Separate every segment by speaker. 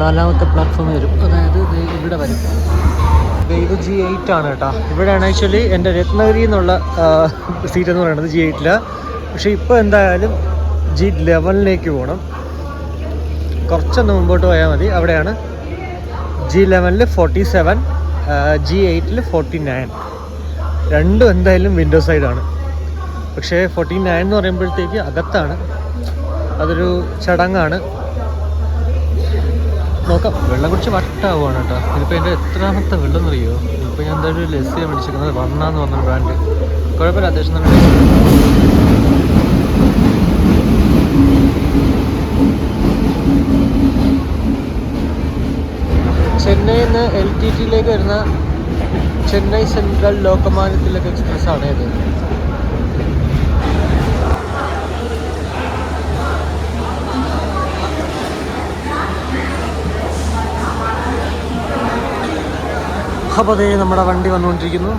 Speaker 1: നാലാമത്തെ പ്ലാറ്റ്ഫോം വരും. അതായത് ഇവിടെ വരും. ഇത് ജി എയ്റ്റ് ആണ് കേട്ടോ. ഇവിടെയാണ് ആക്ച്വലി എന്റെ രത്നഗിരി എന്നുള്ള സീറ്റ് എന്ന് പറയുന്നത് ജി എയ്റ്റിലാണ് പക്ഷേ ഇപ്പോൾ എന്തായാലും ജി ലെവനിലേക്ക് പോകണം കുറച്ചൊന്ന് മുമ്പോട്ട് പോയാൽ മതി. അവിടെയാണ് ജി ലെവനിൽ ഫോർട്ടി സെവൻ ജി എയ്റ്റിൽ ഫോർട്ടി നയൻ രണ്ടും എന്തായാലും വിൻഡോ സൈഡാണ് പക്ഷേ ഫോർട്ടി നയൻ എന്ന് പറയുമ്പോഴത്തേക്ക് അകത്താണ്. അതൊരു ചടങ്ങാണ്. നോക്കാം. വെള്ളം കുടിച്ച് വട്ടാവുകയാണ് കേട്ടോ. ഇതിപ്പോൾ എന്റെ എത്രാമത്തെ വെള്ളം എന്നറിയോ ഇപ്പോൾ ഞാൻ എന്തായാലും ഒരു ലസ്സിയാണ് മേടിച്ചിരിക്കുന്നത് വർണ എന്ന് പറഞ്ഞ ബ്രാൻഡ് കുഴപ്പമില്ല അത്യാവശ്യം നല്ല ചെന്നൈയിൽ നിന്ന് എൽ ടി ടിയിലേക്ക് വരുന്ന ചെന്നൈ സെൻട്രൽ ലോകമാനത്തിലൊക്കെ എക്സ്പ്രസ് ആണ് ഇത് അപ്പോൾ നമ്മുടെ വണ്ടി വന്നുകൊണ്ടിരിക്കുന്നു.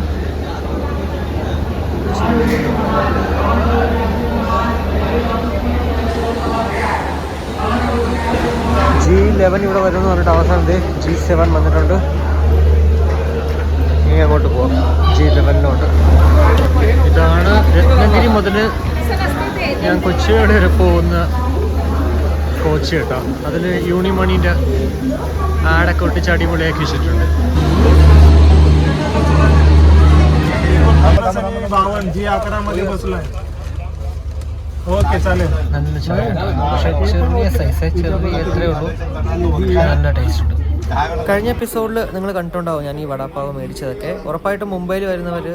Speaker 1: ജി ലെവൻ ഇവിടെ വരുമെന്ന് പറഞ്ഞിട്ട് അവസാനം ഇതേ ജി സെവൻ വന്നിട്ടുണ്ട്. ഇനി അങ്ങോട്ട് പോവാം. ജി ലെവനിലോട്ട് ഇതാണ് രത്നഗിരി മുതൽ ഞാൻ കൊച്ചിയോട് വരെ പോകുന്ന കോച്ച് കേട്ടോ. അതിൽ യൂണിമണീന്റെ ആടൊക്കെ ഒട്ടിച്ച് അടിപൊളിയാക്കി വെച്ചിട്ടുണ്ട്.
Speaker 2: बावन जी अकरा मध्ये बसलोय ओके चालेल
Speaker 1: നല്ല ചായ പക്ഷേ ചെറിയ സൈസ് ചെറിയ എത്രയേ ഉള്ളൂ നല്ല ടേസ്റ്റ് ഉണ്ട് കഴിഞ്ഞ എപ്പിസോഡിൽ നിങ്ങൾ കണ്ടിട്ടുണ്ടാവും ഞാൻ ഈ വടാപ്പാവ് മേടിച്ചതൊക്കെ ഉറപ്പായിട്ടും മുംബൈയിൽ വരുന്നവർ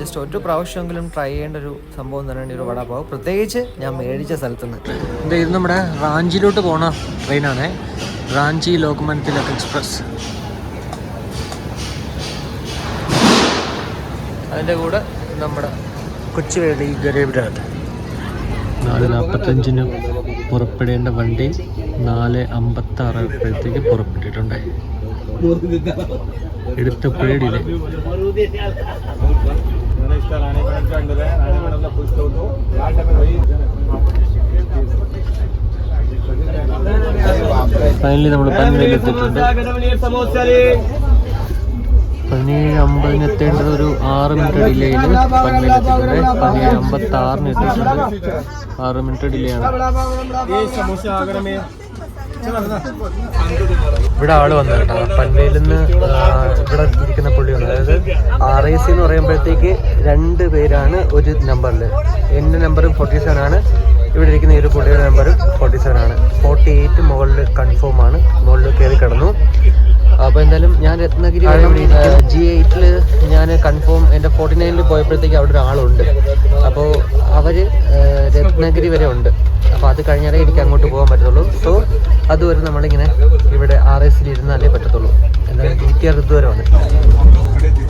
Speaker 1: ജസ്റ്റ് ഒരു പ്രാവശ്യമെങ്കിലും ട്രൈ ചെയ്യേണ്ട ഒരു സംഭവം തന്നെയാണ് ഈ ഒരു വടാപ്പാവ് പ്രത്യേകിച്ച് ഞാൻ മേടിച്ച സ്ഥലത്തുനിന്ന് ഇത് നമ്മുടെ റാഞ്ചിയിലോട്ട് പോണ ട്രെയിനാണ് റാഞ്ചി ലോക്മാൻ തിലക് എക്സ്പ്രസ് അതിന്റെ കൂടെ നമ്മുടെ കൊച്ചുവേളി ഗരീബ്രാത്ത് നാല് നാൽപ്പത്തഞ്ചിന് പുറപ്പെടേണ്ട വണ്ടി നാല് അമ്പത്തി ആറായപ്പോഴത്തേക്ക്
Speaker 2: പുറപ്പെട്ടിട്ടുണ്ടായി. എടുത്ത പേടിയിലെ.
Speaker 1: ഫൈനലി നമ്മൾ പന്നിലെത്തിയിട്ടുണ്ട് പതിനേഴ് അമ്പതിന് എത്തേണ്ടത് ഒരു ആറ് മിനിറ്റ് ഡിലേയിൽ പന്മയിൽ പതിനേഴ് അമ്പത്തി ആറിന് എത്തിയിട്ടുണ്ട്. ആറ് മിനിറ്റ് ഡിലേ ആണ്. ഇവിടെ ആൾ വന്നു കേട്ടോ. പന്മയിൽ നിന്ന് ഇവിടെ ഇരിക്കുന്ന പുള്ളി വന്നു. അതായത് ആർ ഐ സി എന്ന് പറയുമ്പോഴത്തേക്ക് രണ്ട് പേരാണ് ഒരു നമ്പറിൽ എന്റെ നമ്പറും ഫോർട്ടി സെവൻ ആണ്. ഇവിടെ ഇരിക്കുന്ന ഈ ഒരു പുള്ളിയുടെ നമ്പറും ഫോർട്ടി സെവൻ ആണ്. ഫോർട്ടി എയ്റ്റ് മുകളിൽ കൺഫേം ആണ്. മുകളിൽ കയറി കിടന്നു. അപ്പോൾ എന്തായാലും ഞാൻ രത്നഗിരി ജി എയ്റ്റിൽ ഞാൻ കൺഫേം എന്റെ ഫോർട്ടി നയനിൽ പോയപ്പോഴത്തേക്ക് അവിടെ ഒരാളുണ്ട്. അപ്പോൾ അവർ രത്നഗിരി വരെ ഉണ്ട്. അപ്പോൾ അത് കഴിഞ്ഞാലേ എനിക്ക് അങ്ങോട്ട് പോകാൻ പറ്റത്തുള്ളൂ. സോ അതുവരെ നമ്മളിങ്ങനെ ഇവിടെ ആർ എസിൽ ഇരുന്നാലേ പറ്റത്തുള്ളൂ. എന്തായാലും ഡി ടി ആർ ഇതുവരെ വന്നിട്ടില്ല.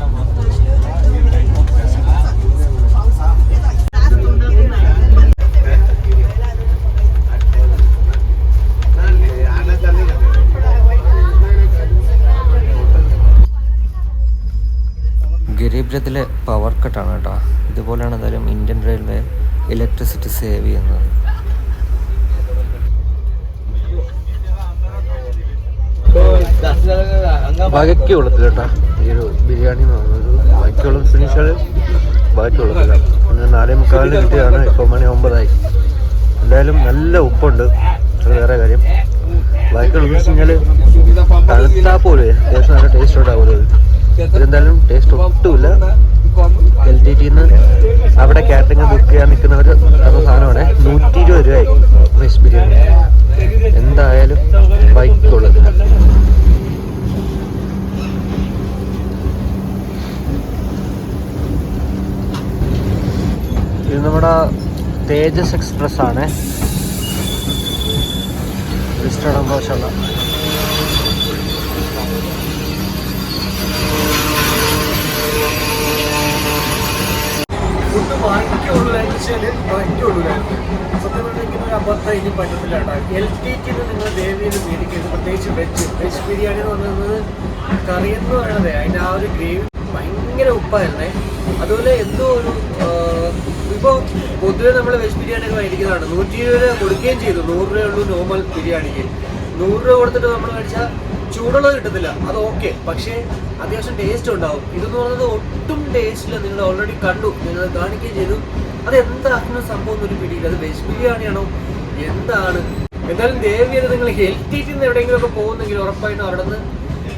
Speaker 1: ഗരീബ്രത്തിലെ പവർ കട്ടാണ് കേട്ടോ. ഇതുപോലെയാണ് എന്തായാലും ഇന്ത്യൻ റെയിൽവേ ഇലക്ട്രിസിറ്റി സേവ് ചെയ്യുന്നത്. ബാക്കി കൊള്ളത്തില്ല കേട്ടോ. ഈ ഒരു ബിരിയാണി എന്ന് പറയുന്നത് ബാക്കിയുള്ള ഫിനിഷ് ബാക്കി കൊള്ളത്തില്ല പിന്നെ നാലേ മുക്കാലിന് കിട്ടിയതാണ്. ഇപ്പോൾ മണി ഒമ്പതായി. എന്തായാലും നല്ല ഉപ്പുണ്ട്. അത് വേറെ കാര്യം. ബാക്കിയുള്ള വെച്ച് കഴിഞ്ഞാൽ പോലെ അത്യാവശ്യം നല്ല ടേസ്റ്റ് ഉണ്ടാവുമല്ലോ ഇതെന്തായാലും ടേസ്റ്റ് ഒട്ടുമില്ല. എൽ ടി ടിന്ന് അവിടെ കാറ്ററിംഗ് ബുക്ക് ചെയ്യാൻ നിൽക്കുന്നവർ തന്ന സാധനമാണ്. നൂറ്റി ഇരുപത് രൂപയായി വെജ് ബിരിയാണി. എന്തായാലും ബൈക്കുള്ളത്. ഇത് നമ്മുടെ തേജസ് എക്സ്പ്രസ് ആണ് ഇഷ്ടം മോശമല്ല ഫുഡ് ബാക്കിയുള്ളൂ വെച്ചാൽ ബാക്കിയുള്ളൂ സത്യം പറഞ്ഞിരിക്കുന്ന ഒരു അബദ്ധം ഇനി പറ്റത്തില്ല കേട്ടോ. എൽ ടി ടിന്ന് നിങ്ങൾ ദേവിയിൽ മേടിക്കരുത് പ്രത്യേകിച്ച് വെജ് വെജ് ബിരിയാണി എന്ന് പറയുന്നത് കറി എന്ന് പറയുന്നത് അതിന്റെ ആ ഒരു ഗ്രേവി ഭയങ്കര ഉപ്പായിരുന്നേ. അതുപോലെ എന്തോ ഒരു ഇപ്പോൾ പൊതുവെ നമ്മൾ വെജ് ബിരിയാണി മേടിക്കുന്നതാണ് നൂറ്റി ഇരുപത് രൂപ കൊടുക്കുകയും ചെയ്തു. നൂറ് രൂപയുള്ളൂ നോർമൽ ബിരിയാണിക്ക്. നൂറ് രൂപ കൊടുത്തിട്ട് നമ്മൾ കഴിച്ചാൽ ചൂടുള്ളത് കിട്ടത്തില്ല. അത് ഓക്കെ പക്ഷേ അത്യാവശ്യം ടേസ്റ്റ് ഉണ്ടാവും. ഇതെന്ന് പറയുന്നത് ഒട്ടും ടേസ്റ്റ് ഇല്ല. നിങ്ങൾ ഓൾറെഡി കണ്ടു. നിങ്ങൾ കാണിക്കുകയും ചെയ്തു. അത് എന്താക്കുന്ന സംഭവം എന്നൊരു പിടിയില്ല. അത് വെജ് ബിരിയാണിയാണോ എന്താണ്? എന്തായാലും ദേവിയത് നിങ്ങൾ ഹെൽത്തി നിന്ന് എവിടെയെങ്കിലും ഒക്കെ പോകുന്നെങ്കിൽ ഉറപ്പായിട്ടും അവിടെ നിന്ന്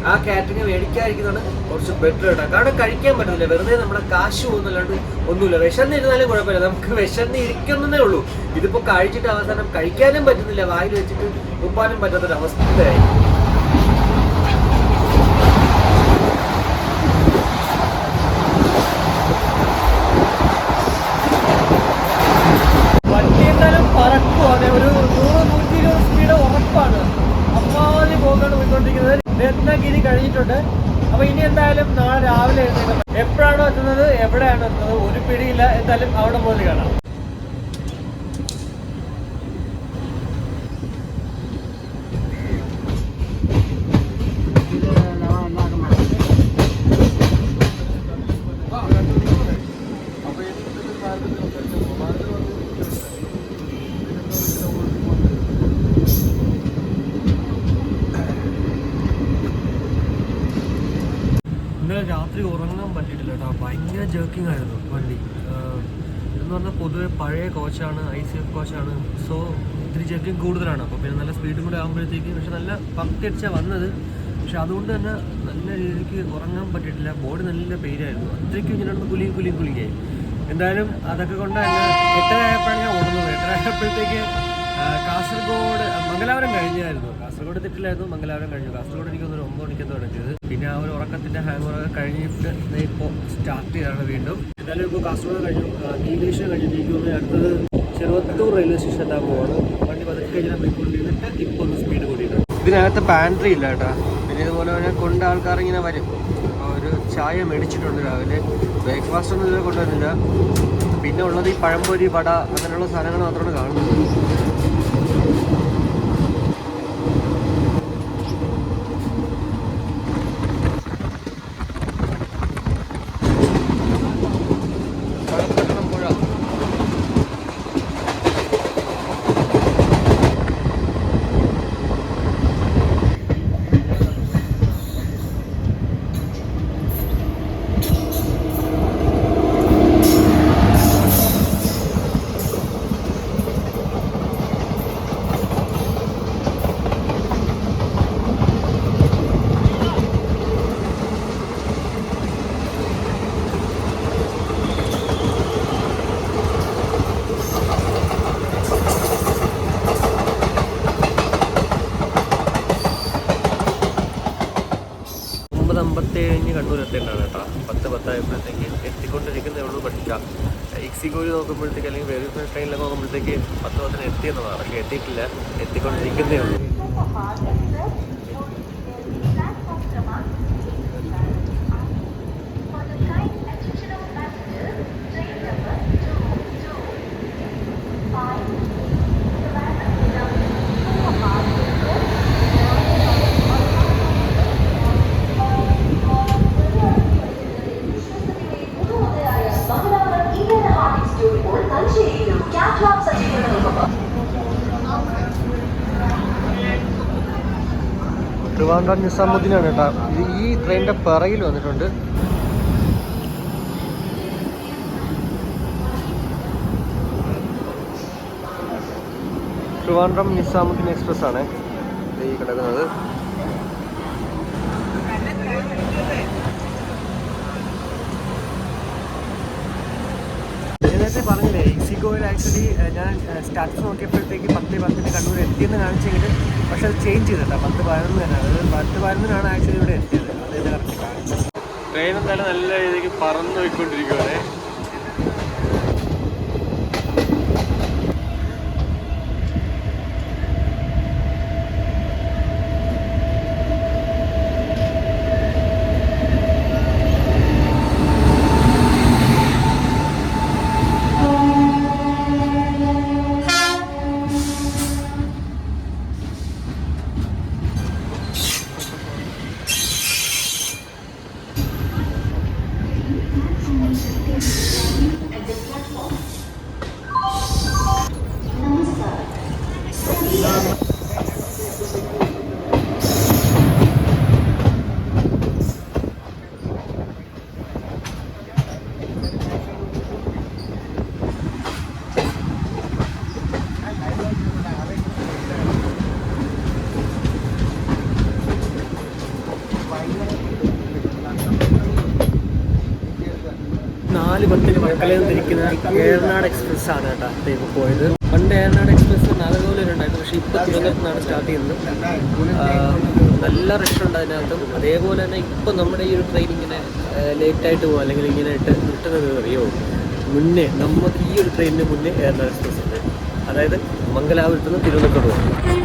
Speaker 1: ആ കാറ്ററിംഗ് മേടിക്കാതിരിക്കുന്നതാണ് കുറച്ച് ബെറ്റർ കേട്ടോ. കാരണം കഴിക്കാൻ പറ്റുന്നില്ല വെറുതെ നമ്മുടെ കാശ് പോകുന്നല്ലാണ്ട് ഒന്നുമില്ല. വിശന്നിരുന്നാലും കുഴപ്പമില്ല. നമുക്ക് വിശന്ന് ഇരിക്കുന്നതേ ഉള്ളൂ. ഇതിപ്പോൾ കഴിച്ചിട്ട് അവസാനം കഴിക്കാനും പറ്റുന്നില്ല. വായിൽ വെച്ചിട്ട് ഉപ്പാനും പറ്റാത്തൊരവസ്ഥയായി വണ്ടി എന്തായാലും പറക്കുവാണ് ഒരു നൂറ് നൂറ്റി ഇരുപത് സ്പീഡ് ഉറപ്പാണ് അമ്മാതി പോകാണ് പോയിക്കൊണ്ടിരിക്കുന്നത് രത്നഗിരി കഴിഞ്ഞിട്ടുണ്ട് അപ്പൊ ഇനി എന്തായാലും നാളെ രാവിലെ എഴുന്നേൽക്കണം എപ്പോഴാണോ എത്തുന്നത് എവിടെയാണോ എത്തുന്നത് ഒരു പിടിയില്ല എന്തായാലും അവിടെ പോയി കാണാം ഇന്നലെ രാത്രി ഉറങ്ങാൻ പറ്റിയിട്ടില്ല കേട്ടോ ഭയങ്കര ജേക്കിംഗ് ആയിരുന്നു വണ്ടി ആഹ് ഇതെന്ന് പറഞ്ഞാൽ പൊതുവെ പഴയ കോച്ചാണ് ഐ സി എഫ് കോച്ചാണ് സോ ഇത്തിരി ജേക്കിംഗ് കൂടുതലാണ്. അപ്പോൾ പിന്നെ നല്ല സ്പീഡും കൂടെ ആകുമ്പോഴത്തേക്ക് പക്ഷെ നല്ല പക്കടിച്ചാണ് വന്നത്. പക്ഷെ അതുകൊണ്ട് തന്നെ നല്ല രീതിക്ക് ഉറങ്ങാൻ പറ്റിയിട്ടില്ല. ബോഡി നല്ല പെയിനായിരുന്നു അത്രയ്ക്കും ഇങ്ങനെ കുലിയും കുലിയും കുലിയായി എന്തായാലും അതൊക്കെ കൊണ്ട് തന്നെ എട്ടര ആയപ്പോഴാണ് ഞാൻ ഓടുന്നത്. എട്ടര ആയപ്പോഴത്തേക്ക് കാസർഗോഡ് മംഗലാപുരം കഴിഞ്ഞായിരുന്നു. കാസർഗോഡ് തെറ്റില്ലായിരുന്നു മംഗലാപുരം കഴിഞ്ഞു. കാസർഗോഡ് എനിക്ക് ഒരു ഒമ്പത് മണിക്ക് തുടങ്ങിയത്. പിന്നെ ആ ഒരു ഉറക്കത്തിന്റെ ഹാങ് ഓവർ കഴിഞ്ഞിട്ട് ഇപ്പോൾ സ്റ്റാർട്ട് ചെയ്താണ് വീണ്ടും. എന്തായാലും ഇപ്പോൾ കാസർഗോഡ് കഴിഞ്ഞു നീലേശ്വരം കഴിഞ്ഞിരിക്കുന്നത് അടുത്തത് ചെറുവത്തൂർ റെയിൽവേ എത്താൻ പോവാണ്. വണ്ടി പതുക്കെ കഴിഞ്ഞാൽ പോയിക്കൊണ്ടിരുന്നിട്ട് ഇപ്പോൾ ഒന്ന് സ്പീഡ് കൂടിയിട്ടുണ്ട് ഇതിനകത്ത് പാൻട്രി ഇല്ല കേട്ടോ. പിന്നെ ഇതുപോലെ തന്നെ കൊണ്ട് ആൾക്കാർ ഇങ്ങനെ വരും. ഒരു ചായ മേടിച്ചിട്ടുണ്ട് രാവിലെ. ബ്രേക്ക്ഫാസ്റ്റ് ഒന്നും ഇതുവരെ കൊണ്ടുവരുന്നില്ല പിന്നെ ഉള്ളത് ഈ പഴംപൊരി വട അങ്ങനെയുള്ള സാധനങ്ങൾ മാത്രമാണ് കാണുന്നത് പഴപ്പട്ടണം പുഴ ഒമ്പത് അമ്പത്തി കഴിഞ്ഞ് കണ്ണൂർ എത്തേണ്ടതാണ് കേട്ടോ. പത്ത് പത്തായപ്പോഴത്തേക്ക് എത്തിക്കൊണ്ടിരിക്കുന്നേ ഉള്ളൂ പക്ഷേ എക്സിക്കോയിൽ നോക്കുമ്പോഴത്തേക്ക് അല്ലെങ്കിൽ വേറെ ട്രെയിനിലൊക്കെ നോക്കുമ്പോഴത്തേക്ക് പത്ത് പത്തിന് എത്തിയെന്നതാണ് പക്ഷേ എത്തിയിട്ടില്ല. എത്തിക്കൊണ്ടിരിക്കുന്നേ ഉള്ളൂ. ട്രിവാൻഡ്രം നിസാമുദ്ദീനാണ് കേട്ടോ. ഇത് ഈ ട്രെയിനിന്റെ പിറയിൽ വന്നിട്ടുണ്ട്. ട്രിവാൻഡ്രം നിസാമുദ്ദീൻ എക്സ്പ്രസ് ആണ് ഈ കിടക്കുന്നത്. പറഞ്ഞില്ലേ ഇസിഗോയിൽ ആക്ച്വലി ഞാൻ സ്റ്റാറ്റസ് നോക്കിയപ്പോഴത്തേക്ക് പത്ത് പത്തിന് കണ്ണൂർ എത്തിയെന്ന് കാണിച്ചെങ്കിൽ പക്ഷെ അത് ചേഞ്ച് ചെയ്തിട്ടാ പത്ത് പതിനൊന്ന് തന്നെയാണ് അതായത് പത്ത് പതിനൊന്നിനാണ് ആക്ച്വലി ഇവിടെ എത്തിയത്. അത് കറക്റ്റ് ട്രെയിൻ എന്തായാലും നല്ല രീതിക്ക് പറന്നു പോയിക്കൊണ്ടിരിക്കുവാണേ വർക്കലയിൽ നിന്നിരിക്കുന്ന ഏറനാട് എക്സ്പ്രസ് ആണ് കേട്ടോ ദേ ഇപ്പൊ പോയത്. പണ്ട് ഏറനാട് എക്സ്പ്രസ് നാഗർകോവിൽ ഉണ്ടായിരുന്നു പക്ഷേ ഇപ്പോൾ തിരുവനന്തപുരത്താണ് സ്റ്റാർട്ട് ചെയ്യുന്നത്. നല്ല റഷ് ഉണ്ട് അതിനകത്തും. അതേപോലെ തന്നെ ഇപ്പോൾ നമ്മുടെ ഈ ഒരു ട്രെയിൻ ഇങ്ങനെ ലേറ്റായിട്ട് പോകും അല്ലെങ്കിൽ ഇങ്ങനെ ഇട്ട് കിട്ടുന്നത് അറിയോ? മുന്നേ നമുക്ക് ഈ ഒരു ട്രെയിനിന് മുന്നേ ഏർനാട് എക്സ്പ്രസ് ഉണ്ട്. അതായത് മംഗലാപുരത്ത് നിന്ന് തിരുവനന്തപുരത്ത് പോകും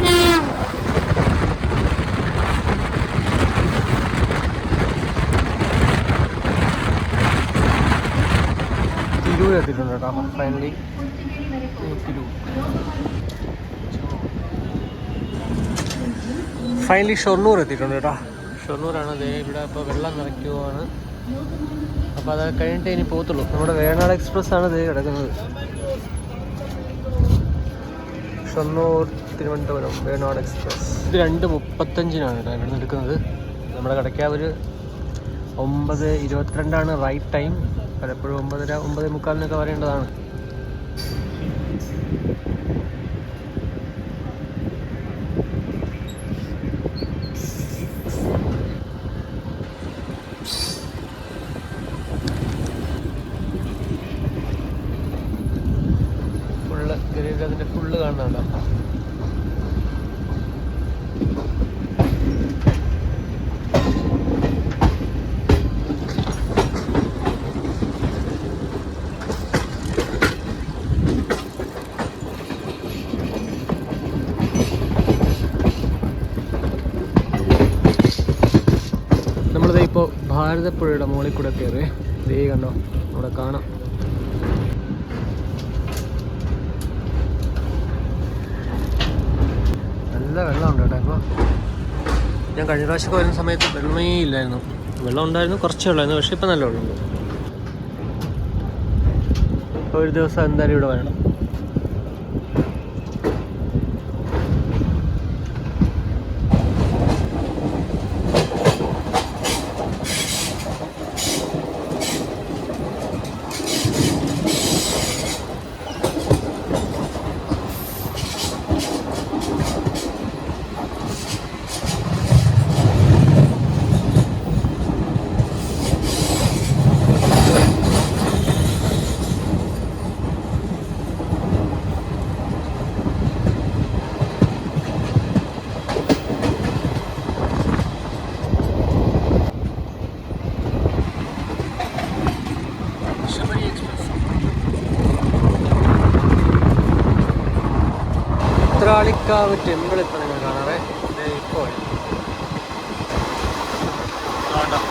Speaker 1: എത്തിയിട്ടുണ്ട് കേട്ടോ. ഫൈനലി തിരൂർ ഫൈനലി ഷൊർണൂർ എത്തിയിട്ടുണ്ട് കേട്ടോ. ഷൊർണൂരാണ് ദേ ഇവിടെ ഇപ്പോൾ വെള്ളം നിറയ്ക്കുവാണ്. അപ്പോൾ അത് കഴിഞ്ഞിട്ട് ഇനി പോകത്തുള്ളൂ. നമ്മുടെ വേണാട് എക്സ്പ്രസ് ആണ് ദേ കിടക്കുന്നത്. ഷൊർണൂർ തിരുവനന്തപുരം വേണാട് എക്സ്പ്രസ്. ഇത് രണ്ട് മുപ്പത്തഞ്ചിനാണ് കേട്ടോ ഇവിടെ നിന്ന് എടുക്കുന്നത്. നമ്മുടെ കടയ്ക്കാവൊരു ഒമ്പത് ഇരുപത്തിരണ്ടാണ് റൈറ്റ് ടൈം പലപ്പോഴും ഒമ്പതര ഒമ്പതേ മുക്കാലിനൊക്കെ വരേണ്ടതാണ്. ഇപ്പോൾ ഭാരതപ്പുഴയുടെ മുകളിൽ കൂടെ കയറി ദേ കണ്ടോ അവിടെ കാണാം. നല്ല വെള്ളമുണ്ട് കേട്ടോ ഇപ്പോൾ ഞാൻ കഴിഞ്ഞ പ്രാവശ്യമൊക്കെ വരുന്ന സമയത്ത് വെള്ളമേ ഇല്ലായിരുന്നു. വെള്ളം ഉണ്ടായിരുന്നു കുറച്ച് വെള്ളമായിരുന്നു പക്ഷേ ഇപ്പം നല്ല വെള്ളമുണ്ട്. ഒരു ദിവസം എന്തായാലും ഇവിടെ വരണം ശബരി എക്സ്പ്രസ് ഉത്രാളിക്കാവ് ടെമ്പിൾ ഇപ്പം നിങ്ങൾ കാണാറേ? ഇപ്പോൾ ടെമ്പിൾ.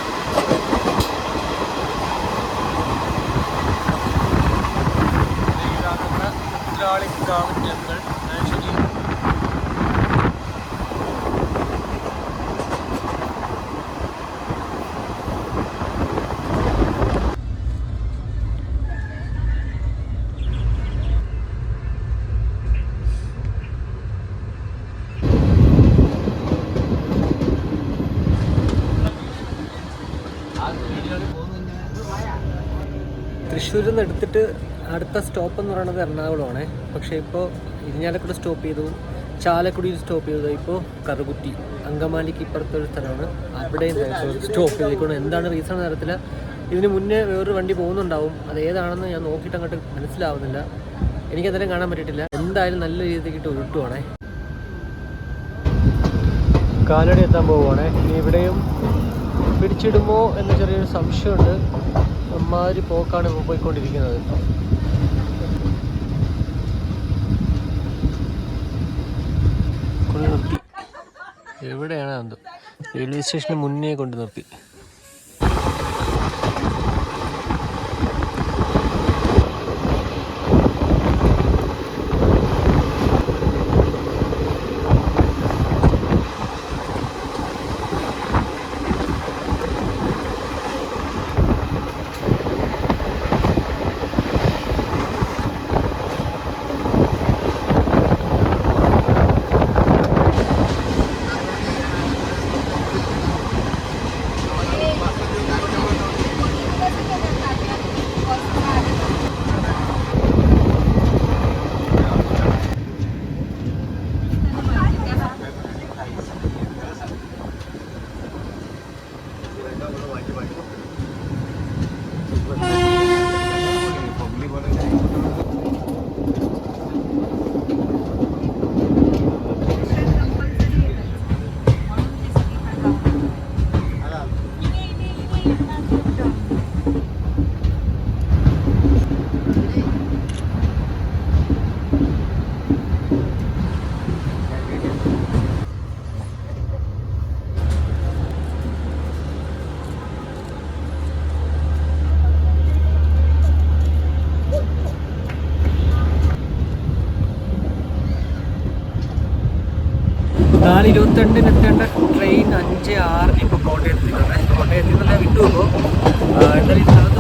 Speaker 1: തൃശ്ശൂരിൽ നിന്ന് എടുത്തിട്ട് അടുത്ത സ്റ്റോപ്പ് എന്ന് പറയുന്നത് എറണാകുളമാണ്. പക്ഷേ ഇപ്പോൾ ഇരിഞ്ഞാലക്കുട സ്റ്റോപ്പ് ചെയ്തു ചാലക്കുടിയിൽ സ്റ്റോപ്പ് ചെയ്തത് ഇപ്പോൾ കറുകുറ്റി അങ്കമാലിക്ക് ഇപ്പുറത്തെ ഒരു സ്ഥലമാണ്. അവിടെയും സ്റ്റോപ്പ് ചെയ്തിരിക്കുന്നത് എന്താണ് റീസൺ അറിയത്തില്ല. ഇതിന് മുന്നേ വേറൊരു വണ്ടി പോകുന്നുണ്ടാവും. അത് ഏതാണെന്ന് ഞാൻ നോക്കിയിട്ട് അങ്ങോട്ട് മനസ്സിലാവുന്നില്ല. എനിക്കന്നേരം കാണാൻ പറ്റിയിട്ടില്ല. എന്തായാലും നല്ല രീതിക്ക് ഉരുട്ടുവാണേ. കാലടി എത്താൻ പോവുകയാണേ ഇനി ഇവിടെയും പിടിച്ചിടുമോ എന്ന ചെറിയൊരു സംശയമുണ്ട്. അമ്മാതിരി പോക്കാണ് ഇപ്പോൾ പോയിക്കൊണ്ടിരിക്കുന്നത്. എവിടെയാണ് എന്തോ റെയിൽവേ സ്റ്റേഷന് മുന്നേ കൊണ്ട് നിർത്തി ഇരുപത്തിരണ്ടിന് എത്തേണ്ട ട്രെയിൻ അഞ്ച് ആറിന് ഇപ്പോൾ കോട്ടയത്ത് കോട്ടയത്തിൽ കോട്ടയത്ത് നിന്നല്ല വിട്ടു പോകും എന്തായാലും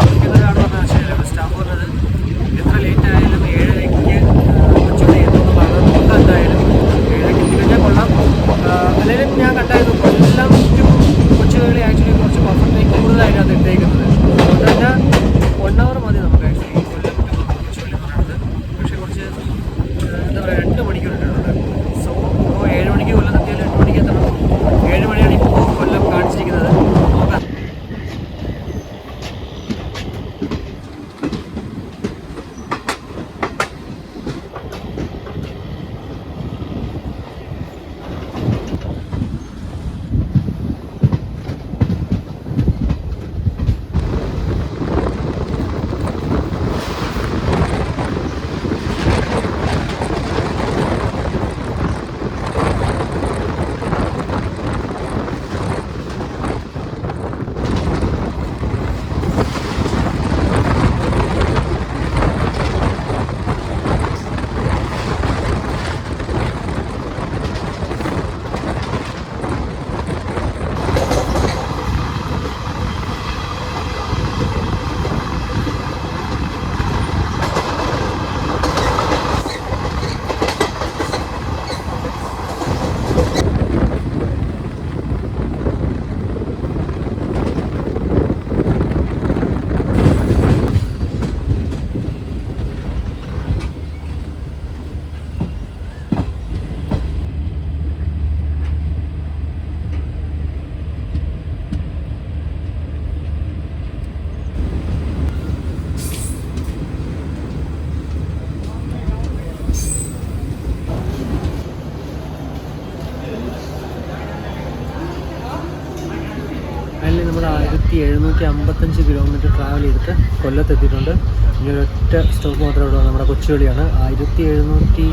Speaker 1: എഴുന്നൂറ്റി അമ്പത്തഞ്ച് കിലോമീറ്റർ ട്രാവൽ ചെയ്തിട്ട് കൊല്ലത്തെത്തിയിട്ടുണ്ട്. ഇനി ഒരൊറ്റ സ്റ്റോപ്പ് മാത്രമേ ഉള്ളൂ. നമ്മുടെ കൊച്ചുവേളിയാണ് ആയിരത്തി എഴുന്നൂറ്റി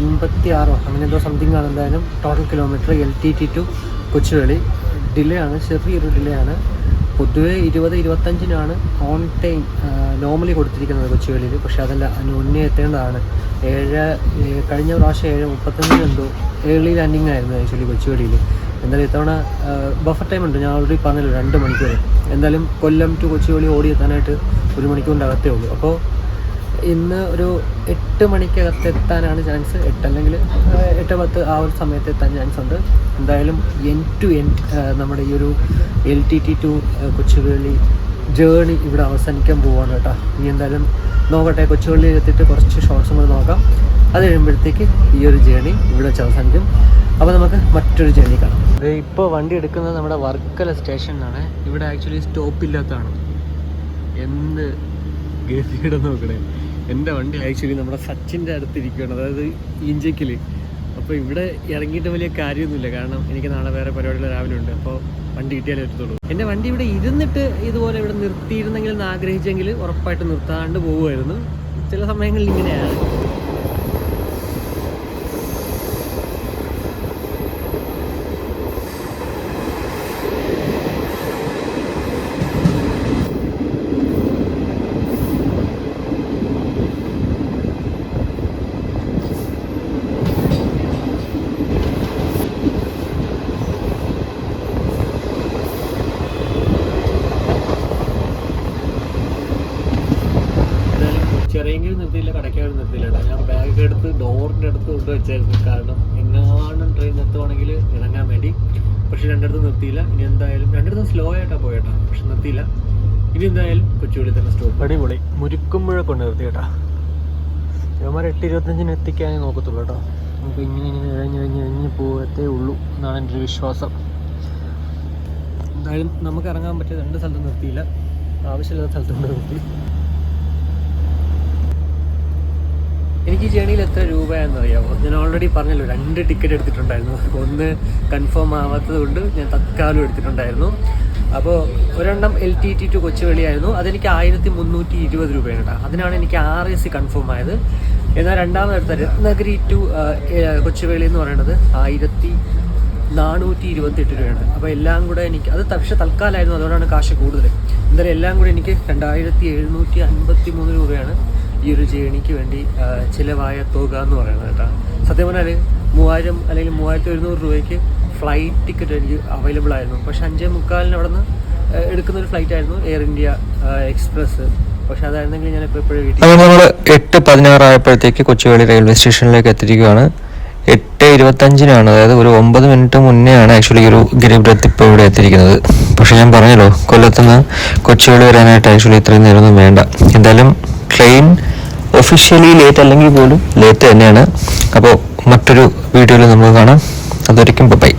Speaker 1: എൺപത്തി ആറോ അങ്ങനെ എന്തോ സംതിങ് ആണ് എന്തായാലും total kilometre L T T to Kochuveli delay ആണ്. ചെറിയൊരു ഡിലേ ആണ്. പൊതുവേ ഇരുപത് ഇരുപത്തഞ്ചിനാണ് ഓൺ ടൈം നോർമലി കൊടുത്തിരിക്കുന്നത് കൊച്ചുവേളിയിൽ പക്ഷേ അതല്ല അതിന് മുന്നേ എത്തേണ്ടതാണ്. ഏഴ് കഴിഞ്ഞ പ്രാവശ്യം ഏഴ് മുപ്പത്തഞ്ചിനെന്തോ ഏർലി ലാൻഡിങ് ആയിരുന്നു ആക്ച്വലി കൊച്ചുവേളിയിൽ എന്തായാലും ഇത്തവണ ബഫർ ടൈം ഉണ്ട്. ഞാൻ ഓൾറെഡി പറഞ്ഞല്ലോ രണ്ട് മണിക്കൂർ എന്തായാലും കൊല്ലം ടു കൊച്ചുവേളി ഓടി എത്താനായിട്ട് ഒരു മണിക്കൂറിന്റെ അകത്തേ ഉള്ളൂ. അപ്പോൾ ഇന്ന് ഒരു എട്ട് മണിക്കകത്ത് എത്താനാണ് ചാൻസ് എട്ടല്ലെങ്കിൽ എട്ട് പത്ത് ആ ഒരു സമയത്ത് എത്താൻ ചാൻസ് ഉണ്ട്. എന്തായാലും എൻ ടു എൻ നമ്മുടെ ഈ ഒരു L T T to Kochuveli journey ഇവിടെ അവസാനിക്കാൻ പോവാണ് കേട്ടോ. ഇനി എന്തായാലും നോക്കട്ടെ കൊച്ചുവേളിയിൽ എത്തിയിട്ട് കുറച്ച് ഷോർട്സും കൂടെ നോക്കാം. അത് കഴിയുമ്പോഴത്തേക്ക് ഈ ഒരു ജേണി ഇവിടെ വെച്ച് അവസാനിക്കും. അപ്പോൾ നമുക്ക് മറ്റൊരു ജേണി കാണാം. ഇപ്പോൾ വണ്ടി എടുക്കുന്നത് നമ്മുടെ വർക്കല സ്റ്റേഷനിലാണ്. ഇവിടെ ആക്ച്വലി സ്റ്റോപ്പ് ഇല്ലാത്തതാണ്. എന്ത് ഗതിയുടെ നോക്കണേ. എന്റെ വണ്ടി ആക്ച്വലി നമ്മുടെ സച്ചിന്റെ അടുത്ത് ഇരിക്കുകയാണ് അതായത് ഇഞ്ചക്കിൽ അപ്പോൾ ഇവിടെ ഇറങ്ങിയിട്ട് വലിയ കാര്യമൊന്നുമില്ല. കാരണം എനിക്ക് നാളെ വേറെ പരിപാടികൾ രാവിലെ ഉണ്ട്. അപ്പോൾ വണ്ടി കിട്ടിയാലേ പറ്റത്തുള്ളൂ. എന്റെ വണ്ടി ഇവിടെ ഇരുന്നിട്ട് ഇതുപോലെ ഇവിടെ നിർത്തിയിരുന്നെങ്കിൽ എന്ന് ആഗ്രഹിച്ചെങ്കിൽ ഉറപ്പായിട്ട് നിർത്താണ്ട് പോകുമായിരുന്നു ചില സമയങ്ങളിൽ ഇങ്ങനെയാണ് ചെറിയെങ്കിലും നിർത്തിയില്ല കടയ്ക്കാരും നിർത്തിയില്ല കേട്ടോ ഞാൻ ബാഗ് എടുത്ത് ഡോറിന്റെ അടുത്ത് കൊണ്ട് വെച്ചായിരുന്നു കാരണം എങ്ങാനും ട്രെയിൻ നിർത്തുവാണെങ്കിൽ ഇറങ്ങാൻ വേണ്ടി പക്ഷെ രണ്ടിടത്ത് നിർത്തിയില്ല. ഇനി എന്തായാലും രണ്ടിടത്തും സ്ലോ ആയിട്ടാ പോയേട്ടാ. പക്ഷെ നിർത്തിയില്ല. ഇനി എന്തായാലും കൊച്ചുവേളി തന്നെ സ്റ്റോപ്പ് അടിപൊളി. മുരുക്കുമ്പുഴ കൊണ്ട് നിർത്തി കേട്ടാ ഇവന്മാർ എട്ട് ഇരുപത്തഞ്ചിന് എത്തിക്കാനേ നോക്കത്തുള്ളൂ കേട്ടോ. നമുക്ക് ഇങ്ങനെ ഇങ്ങനെ ഇഴഞ്ഞ് ഇഴഞ്ഞ് ഇഴഞ്ഞ് പോകത്തേ ഉള്ളൂ എന്നാണ് എന്റെ ഒരു വിശ്വാസം. എന്തായാലും നമുക്ക് ഇറങ്ങാൻ പറ്റിയ രണ്ട് സ്ഥലത്തും നിർത്തിയില്ല. ആവശ്യമില്ലാത്ത സ്ഥലത്തും നിർത്തി. എനിക്ക് ജേണിയിൽ എത്ര രൂപയാണെന്ന് അറിയാമോ ഞാൻ ഓൾറെഡി പറഞ്ഞല്ലോ രണ്ട് ടിക്കറ്റ് എടുത്തിട്ടുണ്ടായിരുന്നു. ഒന്ന് കൺഫേം ആവാത്തത് കൊണ്ട് ഞാൻ തത്കാലം എടുത്തിട്ടുണ്ടായിരുന്നു. അപ്പോൾ ഒരെണ്ണം എൽ ടി ടി ടു കൊച്ചുവേളിയായിരുന്നു അതെനിക്ക് ആയിരത്തി മുന്നൂറ്റി ഇരുപത് രൂപയാണ് കേട്ടോ അതിനാണ് എനിക്ക് ആർ എ സി കൺഫേം ആയത്. എന്നാൽ രണ്ടാമതെടുത്ത രത്നഗിരി ടു കൊച്ചുവേളി എന്ന് പറയുന്നത് ആയിരത്തി നാനൂറ്റി ഇരുപത്തെട്ട് രൂപയാണ്. അപ്പോൾ എല്ലാം കൂടെ എനിക്ക് അത് പക്ഷേ തൽക്കാലമായിരുന്നു. അതുകൊണ്ടാണ് കാശ് കൂടുതൽ. എന്തായാലും എല്ലാം കൂടെ എനിക്ക് രണ്ടായിരത്തി എഴുന്നൂറ്റി അൻപത്തി മൂന്ന് രൂപയാണ്. ഈ ഒരു ജേണിക്ക് വേണ്ടി ചിലവായ തുക എന്ന് പറയുന്നത് കേട്ടോ. സത്യം പറഞ്ഞാൽ മൂവായിരം അല്ലെങ്കിൽ മൂവായിരത്തി ഒരുന്നൂറ് രൂപയ്ക്ക് ഫ്ലൈറ്റ് ടിക്കറ്റ് എനിക്ക് അവൈലബിൾ ആയിരുന്നു. പക്ഷെ അഞ്ചേ മുക്കാലിന് അവിടെ നിന്ന് എടുക്കുന്ന ഒരു ഫ്ലൈറ്റ് ആയിരുന്നു എയർ ഇന്ത്യ എക്സ്പ്രസ് പക്ഷെ അതായിരുന്നെങ്കിൽ ഞാൻ ഇപ്പോൾ എപ്പോഴും വീട്ടിൽ
Speaker 3: നമ്മൾ എട്ട് പതിനാറായപ്പോഴത്തേക്ക് കൊച്ചുവേളി റെയിൽവേ സ്റ്റേഷനിലേക്ക് എത്തിയിരിക്കുകയാണ്. എട്ട് ഇരുപത്തഞ്ചിനാണ് അതായത് ഒരു ഒമ്പത് മിനിറ്റ് മുന്നെയാണ് ആക്ച്വലി ഒരു ഗരീബ് രത്ത് ഇപ്പോൾ ഇവിടെ എത്തിയിരിക്കുന്നത്. പക്ഷേ ഞാൻ പറഞ്ഞല്ലോ കൊല്ലത്തുനിന്ന് കൊച്ചുവേളി വരാനായിട്ട് ആക്ച്വലി ഇത്രയും നേരമൊന്നും വേണ്ട. എന്തായാലും ട്രെയിൻ ഒഫീഷ്യലി ലേറ്റ് അല്ലെങ്കിൽ പോലും ലേറ്റ് തന്നെയാണ്. അപ്പോൾ മറ്റൊരു വീഡിയോയിൽ നമുക്ക് കാണാം. അതൊരിക്കും ബൈ